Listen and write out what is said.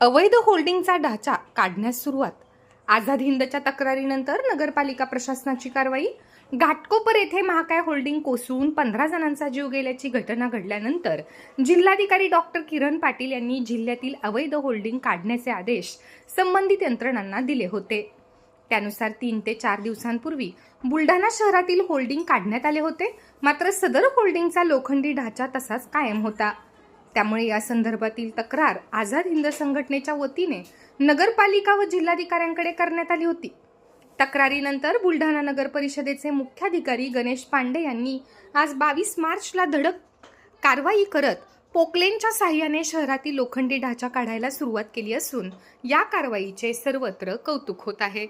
अवैध होल्डिंगचा ढाचा काढण्यास सुरुवात. आझाद हिंदच्या तक्रारीनंतर नगरपालिका प्रशासनाची कारवाई. घाटकोपर येथे महाकाय होल्डिंग कोसळून पंधरा जणांचा जीव गेल्याची घटना घडल्यानंतर जिल्हाधिकारी डॉक्टर किरण पाटील यांनी जिल्ह्यातील अवैध होल्डिंग काढण्याचे आदेश संबंधित यंत्रणांना दिले होते. त्यानुसार तीन ते चार दिवसांपूर्वी बुलढाणा शहरातील होल्डिंग काढण्यात आले होते. मात्र सदर होल्डिंगचा लोखंडी ढाचा तसाच कायम होता. त्यामुळे या संदर्भातील तक्रार आझाद हिंद संघटनेच्या वतीने नगरपालिका व जिल्हाधिकाऱ्यांकडे करण्यात आली होती. तक्रारीनंतर बुलढाणा नगर परिषदेचे मुख्याधिकारी गणेश पांडे यांनी आज बावीस मार्चला धडक कारवाई करत पोकलेनच्या साह्याने शहरातील लोखंडी ढाचा काढायला सुरुवात केली असून या कारवाईचे सर्वत्र कौतुक होत आहे.